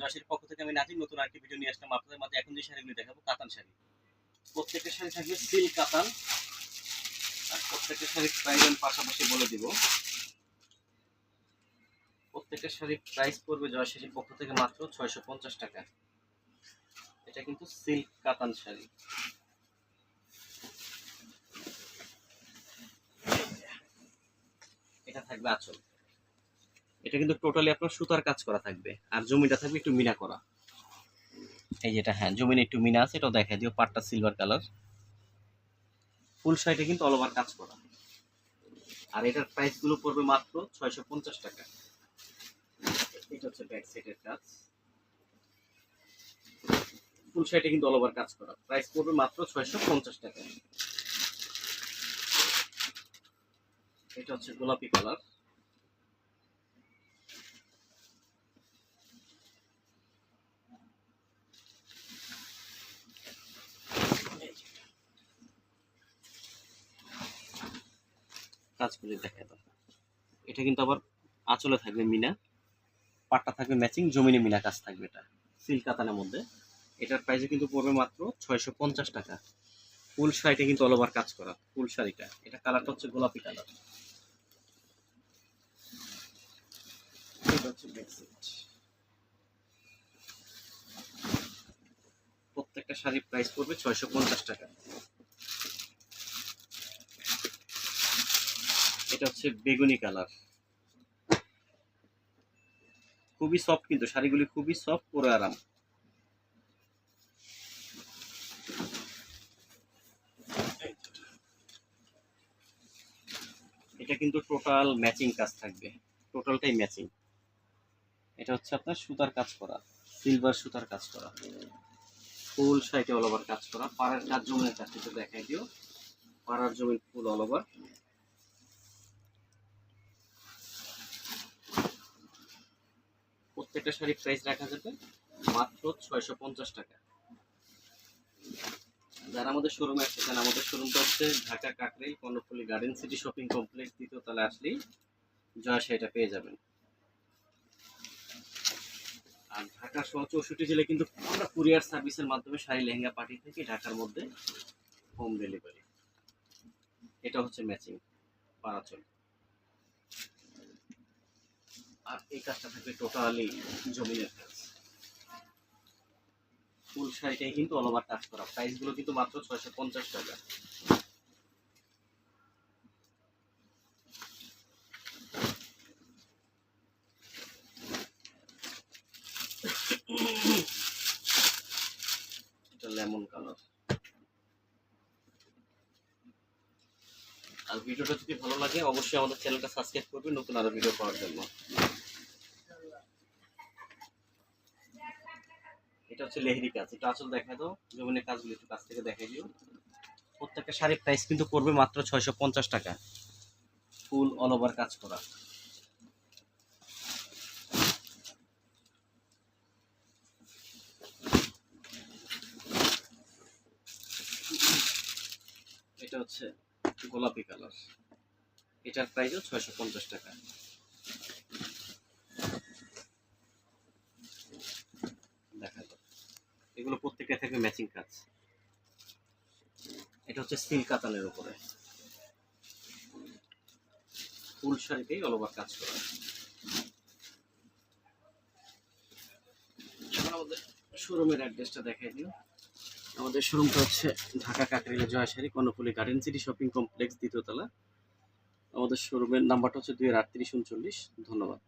দেখেন পক্ষ থেকে আমি নাজির নতুন আরেকটি ভিডিও নিয়ে আসলাম। আপনাদের মাঝে এখন যে শাড়িগুলি দেখাবো, কাতান শাড়ি। প্রত্যেকটা শাড়ি থাকবে সিল্ক কাতান। আর প্রত্যেকটা শাড়ির প্রাইস আমি পাশাপাশি বলে দিব। প্রত্যেকটা শাড়ির প্রাইস পড়বে জয়শেষের পক্ষ থেকে মাত্র ছয়শো পঞ্চাশ টাকা। এটা কিন্তু সিল্ক কাতান শাড়ি। এটা থাকবে আঁচল। এটা কিন্তু টোটালি আপনার সুতার কাজ করা থাকবে। আর জমিটা থাকবে একটু মিনা করা। এই যেটা হ্যাঁ জমিনে একটু মিনা আছে এটাও দেখা দিও পাটটা সিলভার কালার ফুল সাইডে কিন্তু অল ওভার কাজ করা। আর এটার প্রাইসগুলো পড়বে মাত্র ছয়শো পঞ্চাশ টাকা। এটা হচ্ছে ব্যাক সাইডের কাজ। ফুল সাইডে কিন্তু অল ওভার কাজ করা। প্রাইস পড়বে মাত্র ছয়শো পঞ্চাশ টাকা। এটা হচ্ছে গোলাপি কালার কাজগুলি দেখা দাও এটা কিন্তু আবার আঁচলে থাকবে মিনা। পাটটা থাকবে ম্যাচিং জমিনে মিনা কাজ থাকবে এটা। সিল্ক কাতানের মধ্যে। এটার প্রাইসে কিন্তু পড়বে মাত্র ছয়শো পঞ্চাশ টাকা। ফুল শাড়িটা কিন্তু অল ওভার কাজ করা, ফুল শাড়িটা। এটা কালারটা হচ্ছে গোলাপি কালার। প্রত্যেকটা শাড়ির প্রাইস পড়বে ছয়শো পঞ্চাশ টাকা। এটা হচ্ছে বেগুনি কালার। খুবই সফট কিন্তু, শাড়িগুলি খুবই সফট পরে আরাম। এটা কিন্তু টোটাল ম্যাচিং কাজ থাকবে। টোটালটাই ম্যাচিং এটা হচ্ছে আপনার সুতার কাজ করা সিলভার সুতার কাজ করা। ফুল সাইডে অল ওভার কাজ করা। পাড়ার কাজ জমিনের কাজ একটু দেখাই দিও। পাড়ার জমির ফুল অল ওভার প্রত্যেকটা শাড়ি প্রাইস রাখা যাবে মাত্র ছয়শো পঞ্চাশ টাকা। যারা আমাদের শোরুমে আসতে চান, আমাদের শোরুমটা হচ্ছে Dhaka Kakrail Karnaphuli garden city shopping complex দ্বিতীয় তলা আসলেই জয় শাড়িটা পেয়ে যাবেন। আর ঢাকা সহ চৌষট্টি জেলায় কিন্তু আমরা কুরিয়ার সার্ভিসের মাধ্যমে শাড়ি লেহেঙ্গা পাঠিয়ে থাকি ঢাকার মধ্যে হোম ডেলিভারি এটা হচ্ছে ম্যাচিং পারাচল। আর এই কাজটা থাকবে টোটালি জমিনের কাজ। ফুল শাড়িটাই কিন্তু অল ওভার কাজ করা। প্রাইসগুলো কিন্তু মাত্র ছয়শো পঞ্চাশ টাকা। লেমন কালার আর ভিডিওটা যদি ভালো লাগে, অবশ্যই আমাদের চ্যানেলটা সাবস্ক্রাইব করবে নতুন আরও ভিডিও পাওয়ার জন্য। এটা হচ্ছে লেহেরি কাজ। এটা আসল দেখা দাও। জমিনের কাজগুলো একটু কাছ থেকে দেখাই দিও। প্রত্যেকটা শাড়ির প্রাইস কিন্তু পড়বে মাত্র ছয়শো পঞ্চাশ টাকা। ফুল অল ওভার কাজ করা। এটা হচ্ছে গোলাপি কালার। এটার প্রাইসও ছয়শো পঞ্চাশ টাকা দেখা যাক এগুলো প্রত্যেকটা থেকে ম্যাচিং কাজ এটা হচ্ছে স্টিল কাতানের উপরে। ফুল শাড়িতেই অল ওভার কাজ করা। আমাদের শোরুমের অ্যাড্রেসটা দেখাই দিও আমাদের শোরুমটা হচ্ছে ঢাকা কাকরিলা জয়াশাড়ি Karnaphuli garden city shopping complex দ্বিতীয়তলা আমাদের শোরুমের নাম্বারটা হচ্ছে দুই উনচল্লিশ। ধন্যবাদ।